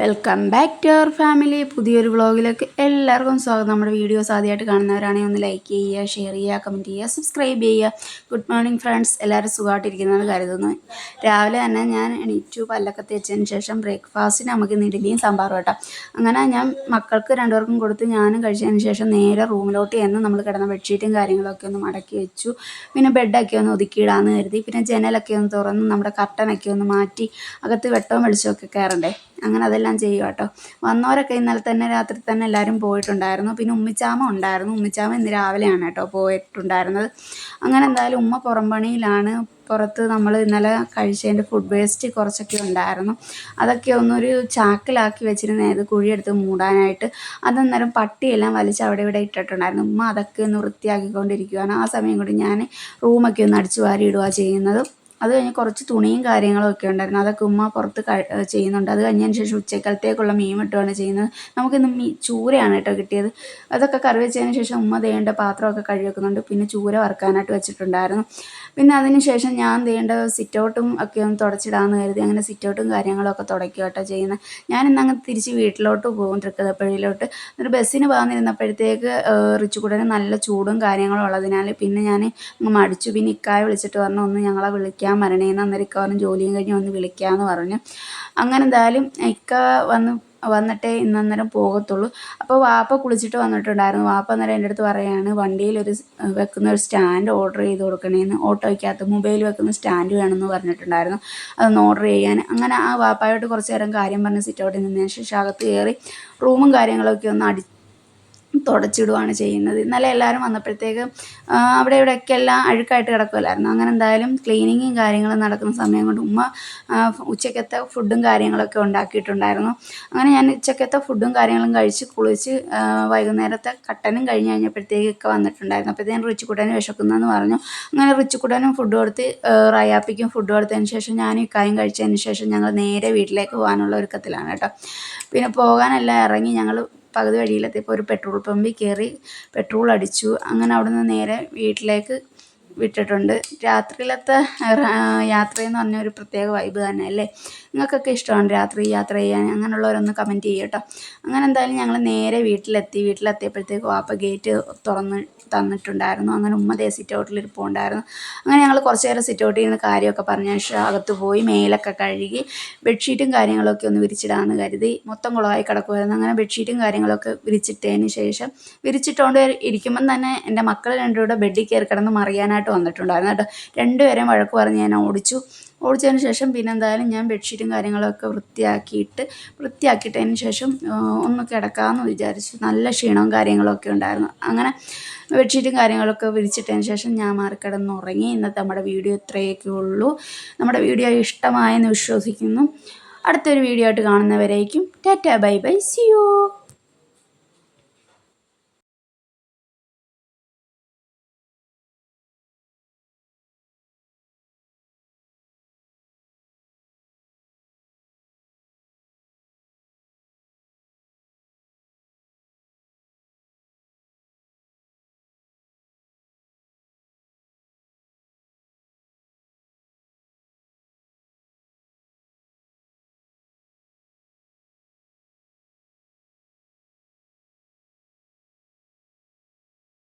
Welcome back to our family പുതിയൊരു വ്ളോഗിലേക്ക് എല്ലാവർക്കും സ്വാഗതം. നമ്മുടെ വീഡിയോസ് ആദ്യമായിട്ട് കാണുന്നവരാണെങ്കിൽ ഒന്ന് ലൈക്ക് ചെയ്യുക ഷെയർ ചെയ്യുക കമന്റ് ചെയ്യുക സബ്സ്ക്രൈബ് ചെയ്യുക. ഗുഡ് മോർണിംഗ് ഫ്രണ്ട്സ് എല്ലാവരും സുഖമായിട്ടിരിക്കുന്നതെന്ന് കരുതുന്നു. രാവിലെ തന്നെ ഞാൻ എണീറ്റു പല്ലൊക്കെ തേച്ചതിന് ശേഷം ബ്രേക്ക്ഫാസ്റ്റിന് നമുക്ക് ഇന്ന് ഇഡ്ഡലിയും സാമ്പാറും കേട്ടോ അങ്ങനെ ഞാൻ മക്കൾക്ക് രണ്ടുപേർക്കും കൊടുത്ത് ഞാനും കഴിച്ചതിന് ശേഷം നേരെ റൂമിലോട്ട് ചെന്ന് നമ്മൾ കിടന്ന ബെഡ്ഷീറ്റും കാര്യങ്ങളൊക്കെ ഒന്ന് മടക്കി വെച്ചു. പിന്നെ ബെഡൊക്കെ ഒന്ന് ഒതുക്കിയിടാമെന്ന് കരുതി. പിന്നെ ജനലൊക്കെ ഒന്ന് തുറന്ന് നമ്മുടെ കർട്ടനൊക്കെ ഒന്ന് മാറ്റി അകത്ത് വെട്ടവും വെളിച്ചമൊക്കെ കയറണ്ടേ? അങ്ങനെ അതെല്ലാം ചെയ്യും കേട്ടോ വന്നവരൊക്കെ ഇന്നലെ തന്നെ രാത്രി തന്നെ എല്ലാവരും പോയിട്ടുണ്ടായിരുന്നു. പിന്നെ ഉമ്മിച്ചാമ ഉണ്ടായിരുന്നു. ഉമ്മിച്ചാമ ഇന്ന് രാവിലെയാണ് കേട്ടോ പോയിട്ടുണ്ടായിരുന്നത്. അങ്ങനെ എന്തായാലും ഉമ്മ പുറംപണിയിലാണ്. പുറത്ത് നമ്മൾ ഇന്നലെ കഴിച്ചതിന്റെ ഫുഡ് വേസ്റ്റ് കുറച്ചൊക്കെ ഉണ്ടായിരുന്നു. അതൊക്കെ ഒന്നൊരു ചാക്കിലാക്കി വെച്ചിരുന്നത് കുഴിയെടുത്ത് മൂടാനായിട്ട് അതെന്നേരം പട്ടിയെല്ലാം വലിച്ച് അവിടെ ഇവിടെ ഇട്ടിട്ടുണ്ടായിരുന്നു. ഉമ്മ അതൊക്കെ ഒന്ന് വൃത്തിയാക്കിക്കൊണ്ടിരിക്കുകയാണ് ആ സമയം കൊണ്ട് ഞാൻ റൂമൊക്കെ ഒന്ന് അടിച്ചു വാരി ഇടുക ചെയ്യുന്നത്. അത് കഴിഞ്ഞ് കുറച്ച് തുണിയും കാര്യങ്ങളും ഒക്കെ ഉണ്ടായിരുന്നു. അതൊക്കെ ഉമ്മ പുറത്ത് ചെയ്യുന്നുണ്ട്. അത് കഴിഞ്ഞതിന് ശേഷം ഉച്ചക്കലത്തേക്കുള്ള മീൻ വെട്ടുകയാണ് ചെയ്യുന്നത്. നമുക്കിന്ന് മീ ചൂരയാണ് കേട്ടോ കിട്ടിയത്. അതൊക്കെ കറി വെച്ചതിന് ശേഷം ഉമ്മ തേണ്ട പാത്രമൊക്കെ കഴുകി വെക്കുന്നുണ്ട്. പിന്നെ ചൂര വറുക്കാനായിട്ട് വെച്ചിട്ടുണ്ടായിരുന്നു. പിന്നെ അതിന് ശേഷം ഞാൻ തേണ്ട സിറ്റൗട്ടും ഒക്കെ ഒന്ന് തുടച്ചിടാമെന്ന് കരുതി അങ്ങനെ സിറ്റൗട്ടും കാര്യങ്ങളൊക്കെ തുടയ്ക്കുക കേട്ടോ ചെയ്യുന്നത്. ഞാൻ അങ്ങ് തിരിച്ച് വീട്ടിലോട്ട് പോകും തൃക്കതപ്പള്ളിയിലോട്ട് എന്നിട്ട് ബസ്സിന് പോകാനിരുന്നപ്പോഴത്തേക്ക് റിച്ചുകൂടന് നല്ല ചൂടും കാര്യങ്ങളും ഉള്ളതിനാൽ പിന്നെ ഞാൻ മടിച്ചു. പിന്നെ ഇക്കായ വിളിച്ചിട്ട് പറഞ്ഞു ഒന്ന് ഞങ്ങളെ വിളിക്കാൻ വിളിക്കാൻ മരണേന്ന് അന്നേരം ഇക്ക പറഞ്ഞു ജോലിയും കഴിഞ്ഞ് വന്ന് വിളിക്കാമെന്ന് പറഞ്ഞു. അങ്ങനെ എന്തായാലും ഇക്ക വന്ന് വന്നിട്ടേ ഇന്ന് അന്നേരം പോകത്തുള്ളൂ. അപ്പോൾ വാപ്പ കുളിച്ചിട്ട് വന്നിട്ടുണ്ടായിരുന്നു. വാപ്പ അന്നേരം എന്റെ അടുത്ത് പറയുകയാണ് വണ്ടിയിൽ ഒരു വെക്കുന്ന ഒരു സ്റ്റാൻഡ് ഓർഡർ ചെയ്ത് കൊടുക്കണേന്ന്. ഓട്ടോയ്ക്കകത്ത് മൊബൈൽ വെക്കുന്ന സ്റ്റാൻഡ് വേണമെന്ന് പറഞ്ഞിട്ടുണ്ടായിരുന്നു. അതൊന്ന് ഓർഡർ ചെയ്യാൻ. അങ്ങനെ ആ വാപ്പായോട്ട് കുറച്ച് നേരം കാര്യം പറഞ്ഞ് സിറ്റ് ഔട്ടിൽ നിന്നതിന് ശേഷം അകത്ത് കയറി റൂമും കാര്യങ്ങളൊക്കെ ഒന്ന് അടി തുടച്ചിടുകയാണ് ചെയ്യുന്നത്. ഇന്നലെ എല്ലാവരും വന്നപ്പോഴത്തേക്ക് അവിടെ ഇവിടെയൊക്കെ എല്ലാം അഴുക്കായിട്ട് കിടക്കുമല്ലായിരുന്നു അങ്ങനെ എന്തായാലും ക്ലീനിങ്ങും കാര്യങ്ങളും നടക്കുന്ന സമയം കൊണ്ട് ഉമ്മ ഉച്ചക്കത്തെ ഫുഡും കാര്യങ്ങളൊക്കെ ഉണ്ടാക്കിയിട്ടുണ്ടായിരുന്നു. അങ്ങനെ ഞാൻ ഉച്ചക്കത്തെ ഫുഡും കാര്യങ്ങളും കഴിച്ച് കുളിച്ച് വൈകുന്നേരത്തെ കട്ടനും കഴിഞ്ഞ് കഴിഞ്ഞപ്പോഴത്തേക്കൊക്കെ വന്നിട്ടുണ്ടായിരുന്നു. അപ്പോഴത്തേക്കും കുട്ടനും വിശക്കുന്നതെന്ന് പറഞ്ഞു. അങ്ങനെ റിച്ചുക്കുട്ടനും ഫുഡ് കൊടുത്ത് റയാപ്പിക്കും ഫുഡ് കൊടുത്തതിന് ശേഷം ഞാനും ഇക്കായും കഴിച്ചതിന് ശേഷം ഞങ്ങൾ നേരെ വീട്ടിലേക്ക് പോകാനുള്ള ഒരുക്കത്തിലാണ് കേട്ടോ. പിന്നെ പോകാനെല്ലാം ഇറങ്ങി ഞങ്ങൾ പകുതി വഴിയിലെത്തിയപ്പോൾ ഒരു പെട്രോൾ പമ്പിൽ കയറി പെട്രോൾ അടിച്ചു. അങ്ങനെ അവിടെ നിന്ന് നേരെ വീട്ടിലേക്ക് വിട്ടിട്ടുണ്ട്. രാത്രിയിലത്തെ യാത്രയെന്ന് പറഞ്ഞ ഒരു പ്രത്യേക വൈബ് തന്നെ അല്ലേ? നിങ്ങൾക്കൊക്കെ ഇഷ്ടമാണ് രാത്രി യാത്ര ചെയ്യാൻ അങ്ങനെയുള്ളവരൊന്ന് കമന്റ് ചെയ്യും കേട്ടോ. അങ്ങനെ എന്തായാലും ഞങ്ങൾ നേരെ വീട്ടിലെത്തി. വീട്ടിലെത്തിയപ്പോഴത്തേക്ക് വാപ്പ ഗേറ്റ് തുറന്ന് തന്നിട്ടുണ്ടായിരുന്നു. അങ്ങനെ ഉമ്മ ദേ സിറ്റ് ഔട്ടിൽ ഇരിപ്പുണ്ടായിരുന്നു അങ്ങനെ ഞങ്ങൾ കുറച്ച് നേരം സിറ്റ് ഔട്ടിൽ നിന്ന് കാര്യമൊക്കെ പറഞ്ഞ. ശേഷം അകത്ത് പോയി മേലൊക്കെ കഴുകി ബെഡ്ഷീറ്റും കാര്യങ്ങളൊക്കെ ഒന്ന് വിരിച്ചിടാമെന്ന് കരുതി. മൊത്തം കുളമായി കിടക്കുമായിരുന്നു അങ്ങനെ ബെഡ്ഷീറ്റും കാര്യങ്ങളൊക്കെ വിരിച്ചിട്ടതിന് ശേഷം വിരിച്ചിട്ടുകൊണ്ട് ഇരിക്കുമ്പം തന്നെ എന്റെ മക്കൾ രണ്ടുകൂടെ ബെഡിൽ കയറി കിടന്ന് മറിയാനായിട്ട് വന്നിട്ടുണ്ടായിരുന്നു കേട്ടോ. രണ്ടുപേരെയും വഴക്ക് പറഞ്ഞ് ഞാൻ ഓടിച്ചു. ഓടിച്ചതിന് ശേഷം പിന്നെ എന്തായാലും ഞാൻ ബെഡ്ഷീറ്റും കാര്യങ്ങളൊക്കെ വൃത്തിയാക്കിയിട്ട് വൃത്തിയാക്കിയിട്ടതിന് ശേഷം ഒന്ന് കിടക്കാമെന്ന് വിചാരിച്ചു. നല്ല ക്ഷീണവും കാര്യങ്ങളൊക്കെ ഉണ്ടായിരുന്നു. അങ്ങനെ ബെഡ്ഷീറ്റും കാര്യങ്ങളൊക്കെ വിരിച്ചിട്ടതിന് ശേഷം ഞാൻ മാറിക്കിടന്ന് ഉറങ്ങി ഇന്നത്തെ നമ്മുടെ വീഡിയോ ഇത്രയൊക്കെ ഉള്ളൂ. നമ്മുടെ വീഡിയോ ഇഷ്ടമായെന്ന് വിശ്വസിക്കുന്നു. അടുത്തൊരു വീഡിയോ ആയിട്ട് കാണുന്നവരേക്കും ടാറ്റ ബൈ ബൈ. സിയോ